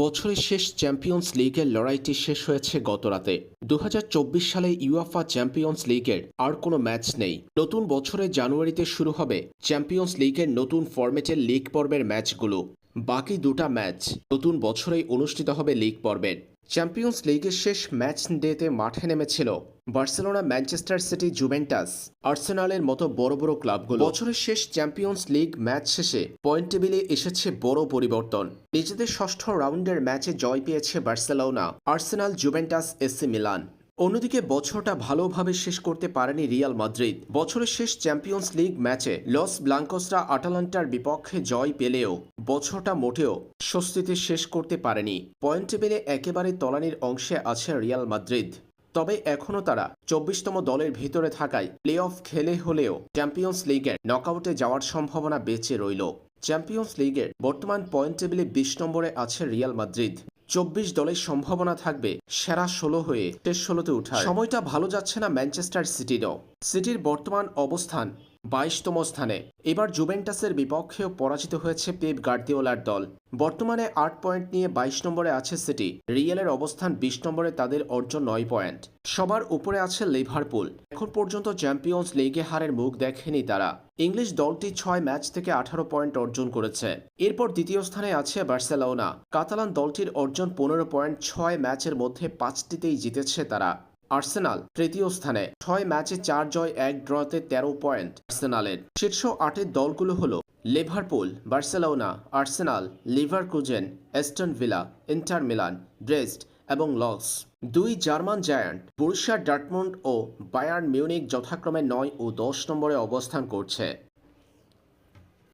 বছরের শেষ চ্যাম্পিয়ন্স লিগের লড়াইটি শেষ হয়েছে গতরাতে। দু হাজার চব্বিশ সালে ইউএফা চ্যাম্পিয়ন্স লিগের আর কোনো ম্যাচ নেই। নতুন বছরের জানুয়ারিতে শুরু হবে চ্যাম্পিয়ন্স লিগের নতুন ফরম্যাটের লিগ পর্বের ম্যাচগুলো। বাকি দুটা ম্যাচ নতুন বছরেই অনুষ্ঠিত হবে লিগ পর্বের। চ্যাম্পিয়ন্স লিগের শেষ ম্যাচ ডেতে মাঠে নেমেছিল বার্সেলোনা, ম্যানচেস্টার সিটি, জুভেন্টাস, আর্সেনালের মতো বড় বড় ক্লাবগুলো। বছরের শেষ চ্যাম্পিয়ন্স লিগ ম্যাচ শেষে পয়েন্ট টেবিলে এসেছে বড় পরিবর্তন। নিজেদের ষষ্ঠ রাউন্ডের ম্যাচে জয় পেয়েছে Barcelona, Arsenal, Juventus, AC Milan. অন্যদিকে বছরটা ভালোভাবে শেষ করতে পারেনি রিয়াল মাদ্রিদ। বছরের শেষ চ্যাম্পিয়ন্স লিগ ম্যাচে লস ব্লাঙ্কোসরা আটালান্টার বিপক্ষে জয় পেলেও বছরটা মোটেও স্বস্তিতে শেষ করতে পারেনি। পয়েন্ট টেবিলে একেবারে তলানির অংশে আছে রিয়াল মাদ্রিদ। তবে এখনও তারা চব্বিশতম দলের ভিতরে থাকায় প্লে অফ খেলে হলেও চ্যাম্পিয়ন্স লিগের নকআউটে যাওয়ার সম্ভাবনা বেঁচে রইল। চ্যাম্পিয়ন্স লিগের বর্তমান পয়েন্ট টেবিলে বিশ নম্বরে আছে রিয়াল মাদ্রিদ। চব্বিশ দলের সম্ভাবনা থাকবে সেরা ষোলো হয়ে শেষ ষোলোতে উঠা সময়টা ভালো যাচ্ছে না ম্যানচেস্টার সিটিরও। সিটির বর্তমান অবস্থান বাইশতম স্থানে। এবার জুভেন্টাসের বিপক্ষেও পরাজিত হয়েছে পেপ গার্দিওলার দল। বর্তমানে আট পয়েন্ট নিয়ে বাইশ নম্বরে আছে সিটি। রিয়েলের অবস্থান বিশ নম্বরে তাদের অর্জন নয় পয়েন্ট। সবার উপরে আছে লিভারপুল। এখন পর্যন্ত চ্যাম্পিয়ন্স লিগে হারের মুখ দেখেনি তারা। ইংলিশ দলটি ছয় ম্যাচ থেকে আঠারো পয়েন্ট অর্জন করেছে। এরপর দ্বিতীয় স্থানে আছে বার্সেলোনা। কাতালান দলটির অর্জন পনেরো পয়েন্ট ছয় ম্যাচের মধ্যে পাঁচটিতেই জিতেছে তারা। আর্সেনাল তৃতীয় স্থানে। ছয় ম্যাচে চার জয়, এক ড্রতে তেরো পয়েন্ট আর্সেনালের। শীর্ষ আটের দলগুলো হলো Liverpool, Barcelona, Arsenal, Leverkusen, Aston Villa, Inter Milan, Brest এবং লস। দুই জার্মান জায়ান্ট, বুরুশিয়া ডার্টমুন্ড ও বায়ার্ন মিউনিক যথাক্রমে নয় ও দশ নম্বরে অবস্থান করছে।